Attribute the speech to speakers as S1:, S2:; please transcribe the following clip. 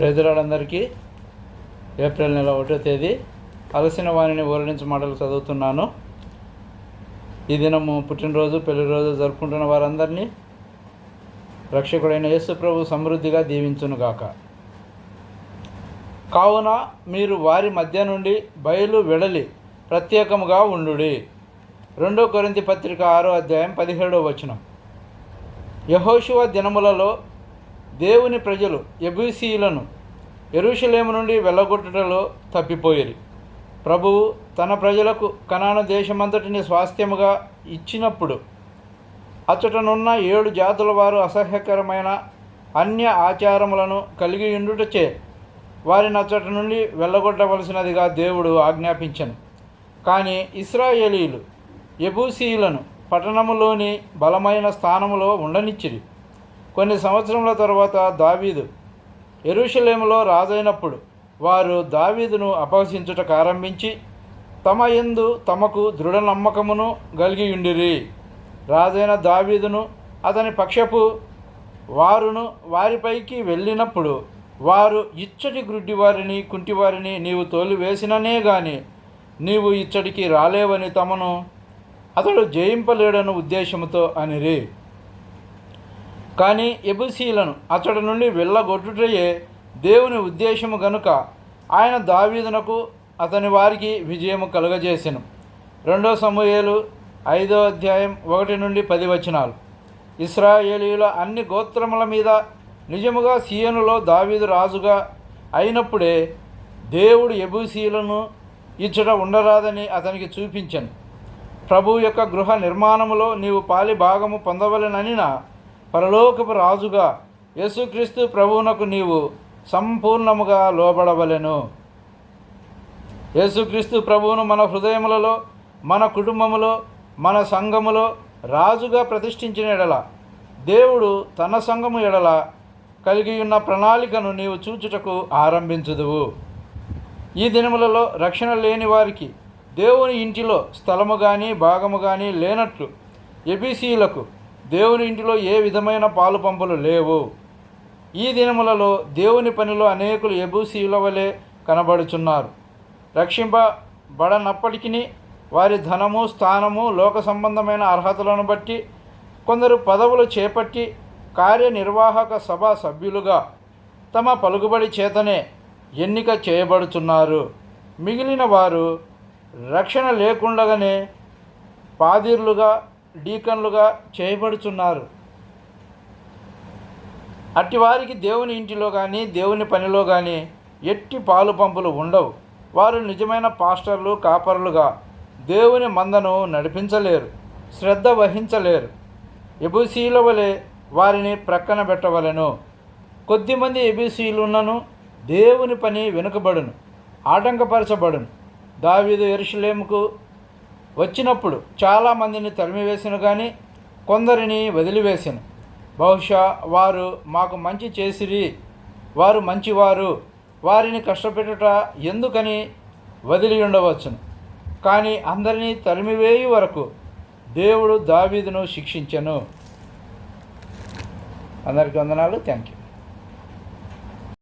S1: ప్రజలందరికీ ఏప్రిల్ నెల ఒకటో తేదీ అలసిన వాణిని ఊరడించి మాటలు చదువుతున్నాను. ఈ దినము పుట్టినరోజు పెళ్ళి రోజు జరుపుకుంటున్న వారందరినీ రక్షకుడైన యేసు ప్రభు సమృద్ధిగా దీవించునుగాక కావున మీరు వారి మధ్య నుండి బయలు వెడలి ప్రత్యేకముగా ఉండుడి. రెండో కొరింతి పత్రిక ఆరో అధ్యాయం పదిహేడో వచనం. యహోశివ దినములలో దేవుని ప్రజలు ఎబూసీయులను ఎరుషలేము నుండి వెళ్ళగొట్టుటలో తప్పిపోయేది ప్రభువు తన ప్రజలకు కనాన దేశమంతటిని స్వాస్థ్యముగా ఇచ్చినప్పుడు అచ్చటనున్న ఏడు జాతుల వారు అసహ్యకరమైన అన్య ఆచారములను కలిగి ఉండుటచే వారిని అచ్చట నుండి వెళ్ళగొట్టవలసినదిగా దేవుడు ఆజ్ఞాపించను. కానీ ఇస్రాయేలీలు ఎబూసీయులను పట్టణములోని బలమైన స్థానములో ఉండనిచ్చిరి. కొన్ని సంవత్సరముల తర్వాత దావీదు ఎరుషలేములో రాజైనప్పుడు వారు దావీదును అపహసించుట ప్రారంభించి తమ ఎందు తమకు దృఢ నమ్మకమును కలిగి ఉండిరి రాజైన దావీదును అతని పక్షపు వారును వారిపైకి వెళ్ళినప్పుడు వారు ఇచ్చటి గ్రుడ్డివారిని కుంటివారిని నీవు తోలివేసిననే గాని నీవు ఇచ్చటికి రాలేవని తమను అతడు జయింపలేడని ఉద్దేశముతో అనిరి. కానీ ఎబుసీలను అతడి నుండి వెళ్ళగొట్టుటయే దేవుని ఉద్దేశము గనుక. ఆయన దావీదునకు అతని వారికి విజయము కలుగజేసెను. రెండో సమూహేలు ఐదో అధ్యాయం ఒకటి నుండి పది వచనాలు. ఇస్రాయేలీల అన్ని గోత్రముల మీద నిజముగా సీయనులో దావీదు రాజుగా అయినప్పుడే దేవుడు ఎబూసీలను ఇచ్చట ఉండరాదని అతనికి చూపించను. ప్రభు యొక్క గృహ నిర్మాణములో నీవు పాలి భాగము పొందవలెననిన పరలోకపు రాజుగా యేసుక్రీస్తు ప్రభువునకు నీవు సంపూర్ణముగా లోబడవలెను. యేసుక్రీస్తు ప్రభువును మన హృదయములలో మన కుటుంబములో మన సంఘములో రాజుగా ప్రతిష్ఠించిన ఎడల దేవుడు తన సంఘము ఎడల కలిగి ఉన్న ప్రణాళికను నీవు చూచుటకు ఆరంభించుదువు. ఈ దినములలో రక్షణ లేని వారికి దేవుని ఇంటిలో స్థలము కానీ భాగము కానీ లేనట్లు ఎబిసీలకు దేవుని ఇంటిలో ఏ విధమైన పాలు పంపులు లేవు. ఈ దినములలో దేవుని పనిలో అనేకులు ఎబూసీల వలె కనబడుచున్నారు. రక్షింపబడనప్పటికీ వారి ధనము స్థానము లోక సంబంధమైన అర్హతలను బట్టి కొందరు పదవులు చేపట్టి కార్యనిర్వాహక సభ సభ్యులుగా తమ పలుకుబడి చేతనే ఎన్నిక చేయబడుచున్నారు. మిగిలిన వారు రక్షణ లేకుండగానే పాదిర్లుగా డీకన్లుగా చేయబడుచున్నారు. అట్టివారికి దేవుని ఇంటిలో కానీ దేవుని పనిలో కానీ ఎట్టి పాలు పంపులు ఉండవు. వారు నిజమైన పాస్టర్లు కాపరులుగా దేవుని మందను నడిపించలేరు శ్రద్ధ వహించలేరు. ఎబుసీల వలె వారిని ప్రక్కన పెట్టవలెను. కొద్దిమంది ఎబిసీలున్నను దేవుని పని వెనుకబడును ఆటంకపరచబడును. దావీదు ఎరుషులేముకు వచ్చినప్పుడు చాలామందిని తరిమివేసిన కానీ కొందరిని వదిలివేసెను. బహుశా వారు మాకు మంచి చేసిరి వారు మంచివారు వారిని కష్టపెట్టుట ఎందుకని వదిలి ఉండవచ్చును. కానీ అందరినీ తరిమివేయు వరకు దేవుడు దావీదును శిక్షించను. అందరికీ వందనాలు. Thank you